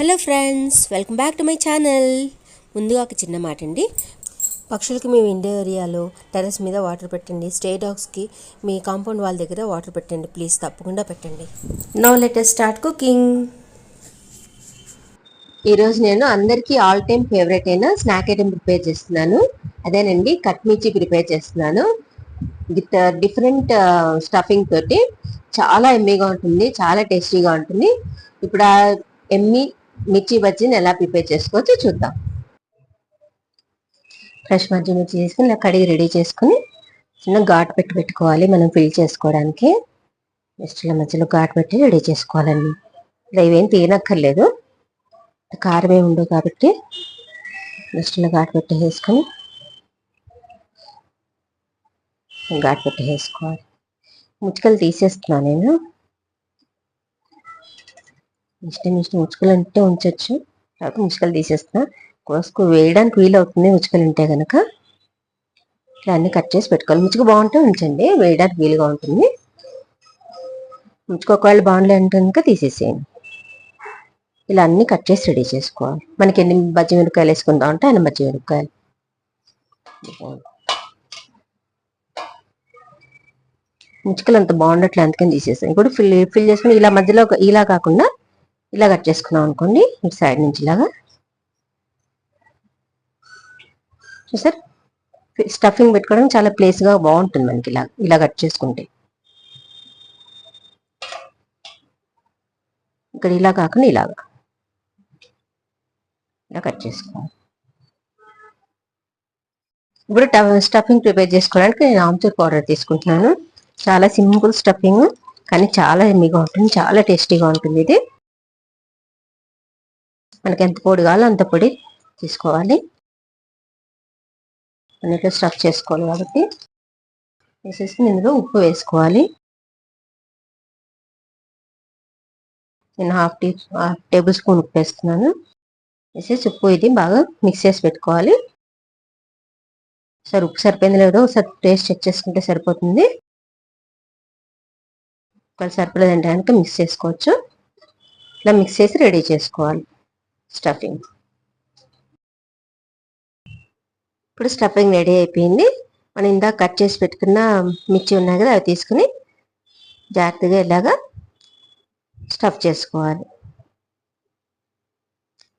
Hello friends welcome back to my channel. ముందుగా ఒక చిన్న మాట అండి పక్షులకి మీ విండో ఏరియాలో టెర్రస్ మీద వాటర్ పెట్టండి. స్టే డాగ్స్కి మీ కాంపౌండ్ వాళ్ళ దగ్గర వాటర్ పెట్టండి. ప్లీజ్ తప్పకుండా పెట్టండి. Now let's start cooking. ఈరోజు నేను అందరికీ ఆల్ టైమ్ ఫేవరెట్ అయిన స్నాక్ ఐటెం ప్రిపేర్ చేస్తున్నాను. అదేనండి కట్ మిర్చి ప్రిపేర్ చేస్తున్నాను. విత్ డిఫరెంట్ స్టఫింగ్ తోటి. చాలా ఎమ్మీగా ఉంటుంది చాలా టేస్టీగా ఉంటుంది. ఇప్పుడు ఆ ఎమ్మి మిర్చి బజ్జీని ఎలా ప్రిపేర్ చేసుకోవచ్చో చూద్దాం. ఫ్రెష్ మజ్జి మిర్చి చేసుకుని ఇలా కడిగి రెడీ చేసుకుని చిన్న ఘాట్ పెట్టి పెట్టుకోవాలి మనం ఫిల్ చేసుకోవడానికి. జస్ట్ ఇలా మధ్యలో ఘాట్ పెట్టి రెడీ చేసుకోవాలండి. ఇలా ఇవేం తీయనక్కర్లేదు. కారం ఏమి ఉండవు కాబట్టి జస్ట్ ఇలా ఘాట్ పెట్టి వేసుకొని ఘాట్ పెట్టి వేసుకోవాలి. ముచ్చుకలు తీసేస్తున్నాను నేను. ఇష్టం ఇష్టం ముచ్చుకలు అంటే ఉంచవచ్చు కాకపోతే ముచ్చుకలు తీసేస్తా. కోసుకు వేయడానికి వీలు అవుతుంది ముచ్చుకలు ఉంటే కనుక ఇట్లా అన్ని కట్ చేసి పెట్టుకోవాలి. ముచ్చుకు బాగుంటే ఉంచండి. వేయడానికి వీలుగా ఉంటుంది. ముచ్చుకు ఒకవేళ బాగుండే అంటే కనుక తీసేసేయండి. ఇలా అన్ని కట్ చేసి రెడీ చేసుకోవాలి. మనకి ఎన్ని బజ్జి మిరపకాయలు వేసుకుందాం అంటే అన్ని బజ్జి మిరపకాయలు. ముచ్చుకలు అంత బాగుండట్లే అందుకని తీసేసాం ఇప్పుడు ఫిల్ ఫిల్ చేసుకుని ఇలా మధ్యలో ఇలా కాకుండా ఇలా కట్ చేసుకున్నాం అనుకోండి ఇటు సైడ్ నుంచి ఇలాగా. చూసారు? స్టఫింగ్ పెట్టుకోవడం చాలా ప్లేస్గా బాగుంటుంది మనకి ఇలా ఇలా కట్ చేసుకుంటే. ఇక్కడ ఇలా కాకుండా ఇలాగా. ఇలా కట్ చేసుకోవాలి. ఇప్పుడు స్టఫింగ్ ప్రిపేర్ చేసుకోవడానికి నేను ఆమ్చూర్ పౌడర్ తీసుకుంటున్నాను. చాలా సింపుల్ స్టఫింగ్ కానీ చాలా ఎమ్మిగా ఉంటుంది చాలా టేస్టీగా ఉంటుంది ఇది. మనకి ఎంత పొడి కావాలో అంత పొడి తీసుకోవాలి. అన్నిట్లో స్టఫ్ చేసుకోవాలి కాబట్టి వేసేసి ఇందులో ఉప్పు వేసుకోవాలి. నేను half tea half table spoon ఉప్పు వేస్తున్నాను. వేసేసి ఉప్పు ఇది బాగా మిక్స్ చేసి పెట్టుకోవాలి. సరే ఉప్పు సరిపోయింది లేదో ఒకసారి టేస్ట్ చెక్ చేసుకుంటే సరిపోతుంది. ఒకవేళ సరిపోలేదంటే కనుక మిక్స్ చేసుకోవచ్చు. ఇట్లా మిక్స్ చేసి రెడీ చేసుకోవాలి. స్టఫింగ్. ఇప్పుడు స్టఫింగ్ రెడీ అయిపోయింది. మనం ఇందాక కట్ చేసి పెట్టుకున్న మిర్చి ఉన్నాయి కదా అవి తీసుకుని జాగ్రత్తగా ఇలాగా స్టఫ్ చేసుకోవాలి.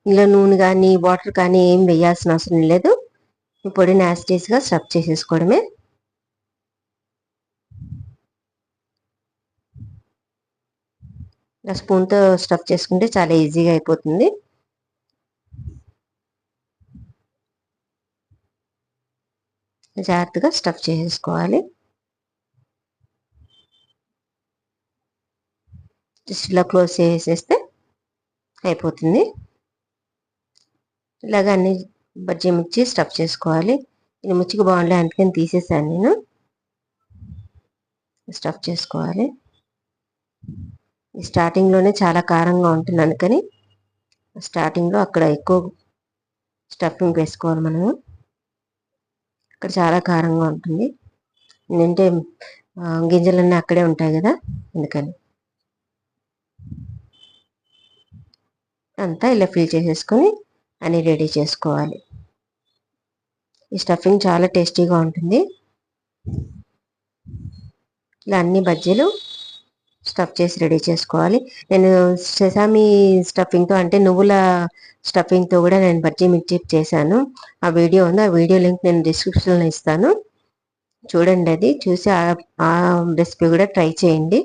ఇందులో నూనె కానీ వాటర్ కానీ ఏం వేయాల్సిన అవసరం లేదు. ఈ పొడి గా స్టఫ్ చేసేసుకోవడమే. ఇలా స్పూన్తో స్టఫ్ చేసుకుంటే చాలా ఈజీగా అయిపోతుంది. జాగ్రత్తగా స్టఫ్ చేసేసుకోవాలి. జస్ట్ ఇలా క్లోజ్ చేసేస్తే అయిపోతుంది. ఇలాగ అన్ని బజ్జీ మిర్చి స్టఫ్ చేసుకోవాలి. ఇది ముచ్చికి బాగుండే అందుకని తీసేసాను నేను. స్టఫ్ చేసుకోవాలి. స్టార్టింగ్లోనే చాలా కారంగా ఉంటుంది అందుకని స్టార్టింగ్లో అక్కడ ఎక్కువ స్టఫింగ్ వేసుకోవాలి మనము. ఇక్కడ చాలా కారంగా ఉంటుంది. ఏంటంటే గింజలన్నీ అక్కడే ఉంటాయి కదా అందుకని. అంతా ఇలా ఫిల్ చేసేసుకొని అన్ని రెడీ చేసుకోవాలి. ఈ స్టఫింగ్ చాలా టేస్టీగా ఉంటుంది. ఇలా అన్ని బజ్జీలు స్టఫ్ చేసి రెడీ చేసుకోవాలి. నేను సెసామి స్టఫింగ్తో అంటే నువ్వుల స్టఫింగ్తో కూడా నేను బజ్జీ మిర్చి చేశాను. ఆ వీడియో ఉంది. ఆ వీడియో లింక్ నేను డిస్క్రిప్షన్లో ఇస్తాను. చూడండి అది. చూసి ఆ రెసిపీ కూడా ట్రై చేయండి.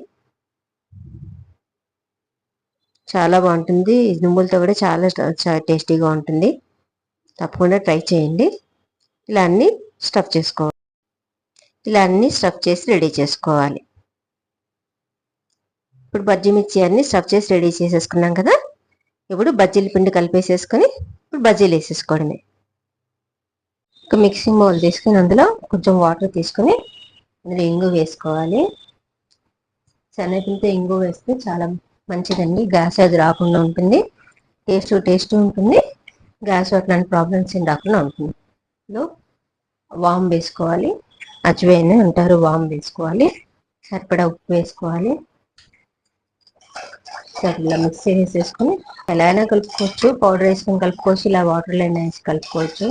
చాలా బాగుంటుంది. నువ్వులతో కూడా చాలా టేస్టీగా ఉంటుంది. తప్పకుండా ట్రై చేయండి. ఇలా అన్నీ స్టఫ్ చేసుకోవాలి. ఇలా అన్నీ స్టఫ్ చేసి రెడీ చేసుకోవాలి. ఇప్పుడు బజ్జీ మిర్చి అన్ని స్టఫ్ చేసి రెడీ చేసేసుకున్నాం కదా. ఇప్పుడు బజ్జీల పిండి కలిపేసేసుకొని ఇప్పుడు బజ్జీలు వేసేసుకోవడమే. ఒక మిక్సింగ్ బౌల్ తీసుకుని అందులో కొంచెం వాటర్ తీసుకుని అందులో ఇంగు వేసుకోవాలి. శనగపిండితో ఇంగు వేస్తే చాలా మంచిదండి. గ్యాస్ అది రాకుండా ఉంటుంది. టేస్ట్ టేస్ట్ ఉంటుంది. గ్యాస్ అట్లాంటి ప్రాబ్లమ్స్ ఏం రాకుండా ఉంటుంది. ఇందులో వామ్ వేసుకోవాలి. అజ్వైన్ అంటారు. వామ్ వేసుకోవాలి. సరిపడా ఉప్పు వేసుకోవాలి. సరే ఇలా మిక్స్ చేసేసుకొని ఎలా అయినా కలుపుకోవచ్చు పౌడర్ వేసుకొని కలుపుకోవచ్చు ఇలా వాటర్లో అయినా వేసి కలుపుకోవచ్చు.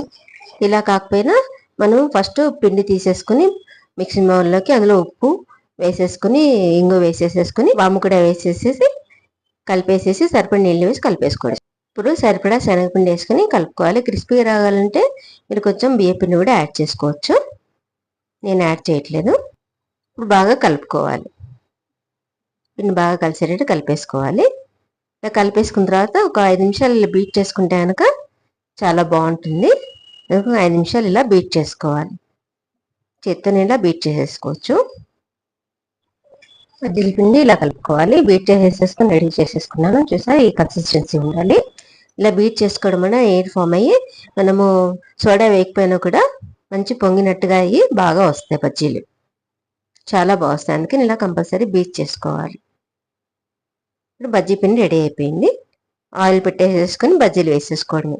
ఇలా కాకపోయినా మనం ఫస్ట్ పిండి తీసేసుకుని మిక్సింగ్ బౌల్లోకి అందులో ఉప్పు వేసేసుకుని ఇంగు వేసేసేసుకుని వాము కూడా వేసేసేసి కలిపేసేసి సరిపడి నీళ్ళు వేసి కలిపేసుకోవచ్చు ఇప్పుడు సరిపడా శనగపిండి వేసుకుని కలుపుకోవాలి. క్రిస్పీగా రావాలంటే మీరు కొంచెం బియ్యపిండి కూడా యాడ్ చేసుకోవచ్చు. నేను యాడ్ చేయట్లేదు. ఇప్పుడు బాగా కలుపుకోవాలి. పిండి బాగా కలిసేటట్టు కలిపేసుకోవాలి. ఇలా కలిపేసుకున్న తర్వాత ఒక ఐదు నిమిషాలు ఇలా బీట్ చేసుకుంటే కనుక చాలా బాగుంటుంది. ఐదు నిమిషాలు ఇలా బీట్ చేసుకోవాలి. చేత్తోనే ఇలా బీట్ చేసేసుకోవచ్చు. మధ్యలో పిండి ఇలా కలుపుకోవాలి. బీట్ చేసేసుకొని రెడీ చేసేసుకున్నాను. చూసా ఈ కన్సిస్టెన్సీ ఉండాలి. ఇలా బీట్ చేసుకోవడం వల్ల ఎయిర్ ఫామ్ అయ్యి మనము సోడా వేయకపోయినా కూడా మంచి పొంగినట్టుగా అయ్యి బాగా వస్తాయి బజ్జీలు. చాలా బాగుస్తాయి అందుకని ఇలా కంపల్సరీ బీట్ చేసుకోవాలి. ఇప్పుడు బజ్జీ పిండి రెడీ అయిపోయింది. ఆయిల్ పెట్టేసేసుకొని బజ్జీలు వేసేసుకోవడమే.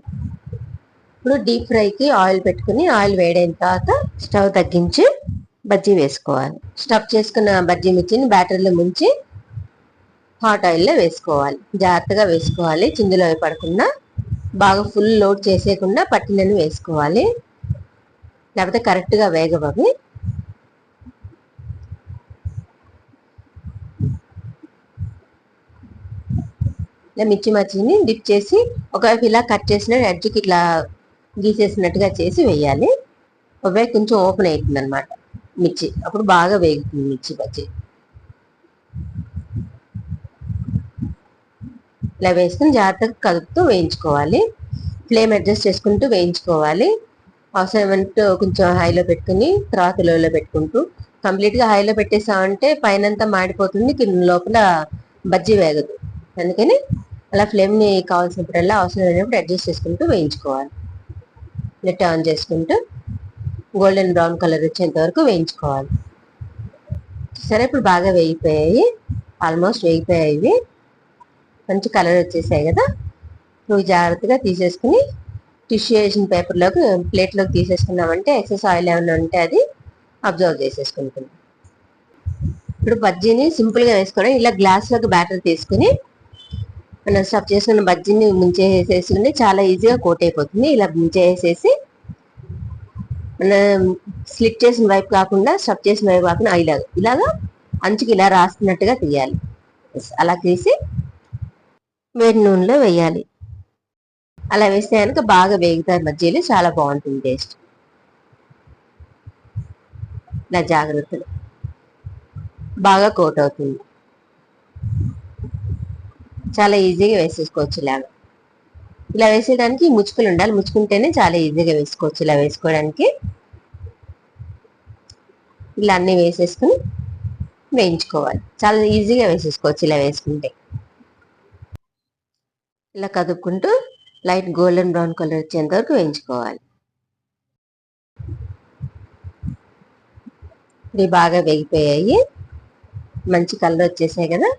ఇప్పుడు డీప్ ఫ్రైకి ఆయిల్ పెట్టుకుని ఆయిల్ వేడైన తర్వాత స్టవ్ తగ్గించి బజ్జీ వేసుకోవాలి. స్టఫ్ చేసుకున్న బజ్జీ మిర్చిని బ్యాటర్లో ముంచి హాట్ ఆయిల్లో వేసుకోవాలి. జాగ్రత్తగా వేసుకోవాలి. చిందులో అవి పడకుండా బాగా ఫుల్ లోడ్ చేసేయకుండా పట్టినని వేసుకోవాలి. లేకపోతే కరెక్ట్గా వేగవవి మిర్చి మచ్చిని డిప్ చేసి ఒకవైపు ఇలా కట్ చేసిన ఎడ్జ్కి ఇట్లా గీసేసినట్టుగా చేసి వేయాలి. ఒకవైపు కొంచెం ఓపెన్ అవుతుంది అనమాట మిర్చి. అప్పుడు బాగా వేగుతుంది మిర్చి బజ్జీ ఇలా వేసుకుని జాగ్రత్తగా కలుపుతూ వేయించుకోవాలి. ఫ్లేమ్ అడ్జస్ట్ చేసుకుంటూ వేయించుకోవాలి. అవసరమంటూ కొంచెం హైలో పెట్టుకుని తర్వాత లోలో పెట్టుకుంటూ. కంప్లీట్గా హైలో పెట్టేసామంటే పైనంతా మాడిపోతుంది కింద లోపల బజ్జీ వేగదు. అందుకని అలా ఫ్లేమ్ని కావాల్సినప్పుడల్లా అవసరం లేనప్పుడు అడ్జస్ట్ చేసుకుంటూ వేయించుకోవాలి. ఇలా టర్న్ చేసుకుంటూ గోల్డెన్ బ్రౌన్ కలర్ వచ్చేంత వరకు వేయించుకోవాలి. సరే ఇప్పుడు బాగా వేగిపోయాయి. ఆల్మోస్ట్ వేగిపోయాయి. మంచి కలర్ వచ్చేసాయి కదా. నువ్వు జాగ్రత్తగా తీసేసుకుని టిష్యూ వేసిన పేపర్లోకి ప్లేట్లోకి తీసేసుకున్నామంటే ఎక్సెస్ ఆయిల్ ఏమైనా ఉంటే అది అబ్జర్వ్ చేసేసుకుంటుంది. ఇప్పుడు బజ్జీని సింపుల్గా వేసుకోవడం ఇలా గ్లాస్లోకి బ్యాటర్ తీసుకుని మనం స్టఫ్ చేసుకున్న బజ్జీని ముంచేసేసుకుని చాలా ఈజీగా కోట్ అయిపోతుంది. ఇలా ముంచేసేసి మనం స్లిప్ చేసిన వైపు కాకుండా స్టఫ్ చేసిన వైపు కాకుండా ఇలాగ ఇలాగా అంచుకి ఇలా రాస్తున్నట్టుగా తీయాలి. అలా తీసి వేడి నూనెలో వేయాలి. అలా వేస్తే కనుక బాగా వేగుతారు బజ్జీలు చాలా బాగుంటుంది టేస్ట్. ఇలా జాగ్రత్తలు. బాగా కోట్ అవుతుంది. చాలా ఈజీగా వేసేసుకోవచ్చు ఇలాగా. ఇలా వేసేదానికి ముచ్చుకులు ఉండాలి. ముచ్చుకుంటేనే చాలా ఈజీగా వేసుకోవచ్చు ఇలా వేసుకోవడానికి. ఇలా అన్ని వేసేసుకుని వేయించుకోవాలి. చాలా ఈజీగా వేసేసుకోవచ్చు ఇలా వేసుకుంటే. ఇలా కదుపుకుంటూ లైట్ గోల్డెన్ బ్రౌన్ కలర్ వచ్చేంత వరకు వేయించుకోవాలి. ఇవి బాగా వేగిపోయాయి. మంచి కలర్ వచ్చేసాయి కదా.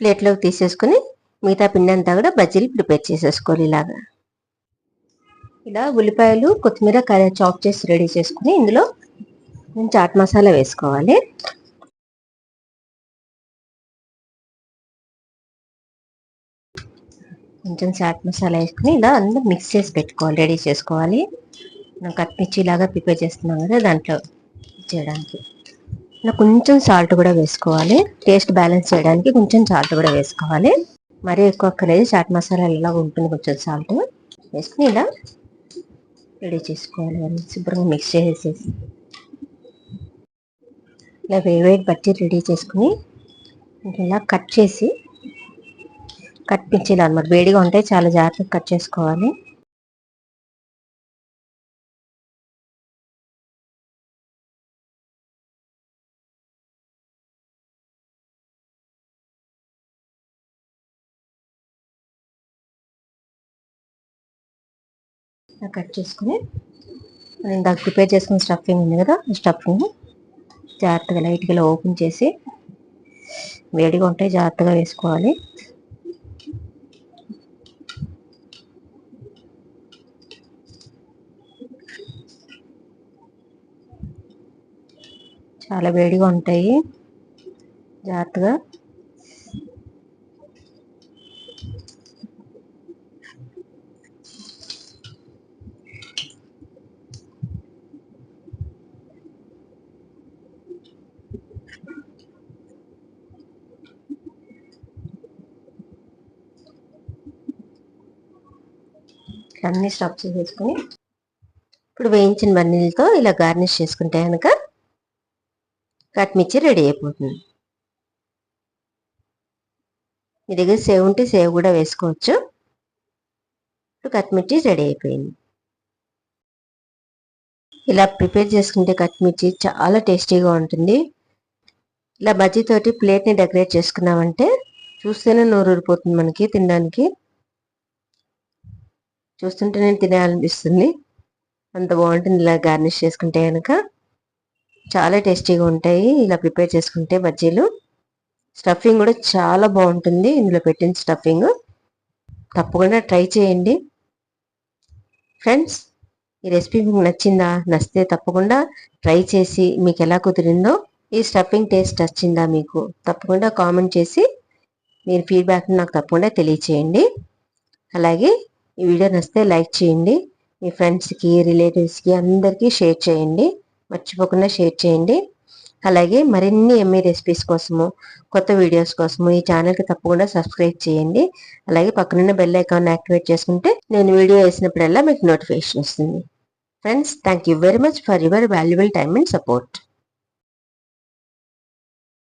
ప్లేట్లోకి తీసేసుకుని మిగతా పిండి అంతా కూడా బజ్జీలు ప్రిపేర్ చేసేసుకోవాలి ఇలాగా. ఇలా ఉల్లిపాయలు కొత్తిమీర కర్రీ చాప్ చేసి రెడీ చేసుకుని ఇందులో చాట్ మసాలా వేసుకోవాలి. కొంచెం చాట్ మసాలా వేసుకుని ఇలా అందరూ మిక్స్ చేసి పెట్టుకోవాలి రెడీ చేసుకోవాలి. మనం కట్మిర్చి ఇలాగా ప్రిపేర్ చేస్తున్నాం కదా దాంట్లో చేయడానికి. ఇలా కొంచెం సాల్ట్ కూడా వేసుకోవాలి. టేస్ట్ బ్యాలెన్స్ చేయడానికి కొంచెం సాల్ట్ కూడా వేసుకోవాలి. మరీ ఎక్కువ అక్కర్లేదు. చాట్ మసాలా ఇలా ఉంటుంది కొంచెం సాల్ట్ వేసుకుని ఇలా రెడీ చేసుకోవాలి. శుభ్రంగా మిక్స్ చేసేసి. ఇలా వేడి వేడి బట్టి రెడీ చేసుకుని ఇలా కట్ చేసి కట్ పిచ్చిలు అనమాట. వేడిగా ఉంటే చాలా జాగ్రత్తగా కట్ చేసుకోవాలి. కట్ చేసుకుని ఇందాక ప్రిపేర్ చేసుకున్న స్టఫింగ్ ఉంది కదా స్టఫింగ్ జాగ్రత్తగా లైట్గా ఓపెన్ చేసి వేడిగా ఉంటే జాగ్రత్తగా వేసుకోవాలి. చాలా వేడిగా ఉంటాయి. జాగ్రత్తగా ఇట్లా అన్నీ స్టఫ్ చేసేసుకుని ఇప్పుడు వేయించిన బన్నీలతో ఇలా గార్నిష్ చేసుకుంటే కనుక కట్ మిర్చి రెడీ అయిపోతుంది. మీ దగ్గర సేవ్ ఉంటే సేవ్ కూడా వేసుకోవచ్చు. ఇప్పుడు కట్ మిర్చి రెడీ అయిపోయింది. ఇలా ప్రిపేర్ చేసుకుంటే కట్ మిర్చి చాలా టేస్టీగా ఉంటుంది. ఇలా బజ్జీతోటి ప్లేట్ని డెకరేట్ చేసుకున్నామంటే చూస్తేనే నోరూరిపోతుంది మనకి తినడానికి. చూస్తుంటేనే తినాలనిపిస్తుంది. అంత బాగుంటుంది. ఇలా గార్నిష్ చేసుకుంటే కనుక చాలా టేస్టీగా ఉంటాయి. ఇలా ప్రిపేర్ చేసుకుంటే బజ్జీలు. స్టఫింగ్ కూడా చాలా బాగుంటుంది. ఇందులో పెట్టిన స్టఫింగ్. తప్పకుండా ట్రై చేయండి. ఫ్రెండ్స్ ఈ రెసిపీ మీకు నచ్చిందా? నచ్చితే తప్పకుండా ట్రై చేసి మీకు ఎలా కుదిరిందో ఈ స్టఫింగ్ టేస్ట్ వచ్చిందా మీకు తప్పకుండా కామెంట్ చేసి మీరు ఫీడ్బ్యాక్ నాకు తప్పకుండా తెలియచేయండి. అలాగే ఈ వీడియో నచ్చితే లైక్ చేయండి. మీ ఫ్రెండ్స్కి రిలేటివ్స్కి అందరికీ షేర్ చేయండి. మర్చిపోకుండా షేర్ చేయండి. అలాగే మరిన్ని ఎంఏ రెసిపీస్ కోసము కొత్త వీడియోస్ కోసము ఈ ఛానల్కి తప్పకుండా సబ్స్క్రైబ్ చేయండి. అలాగే పక్కనున్న బెల్ ఐకాన్ యాక్టివేట్ చేసుకుంటే నేను వీడియో వేసినప్పుడల్లా మీకు నోటిఫికేషన్ వస్తుంది. Friends thank you very much for your valuable time and support.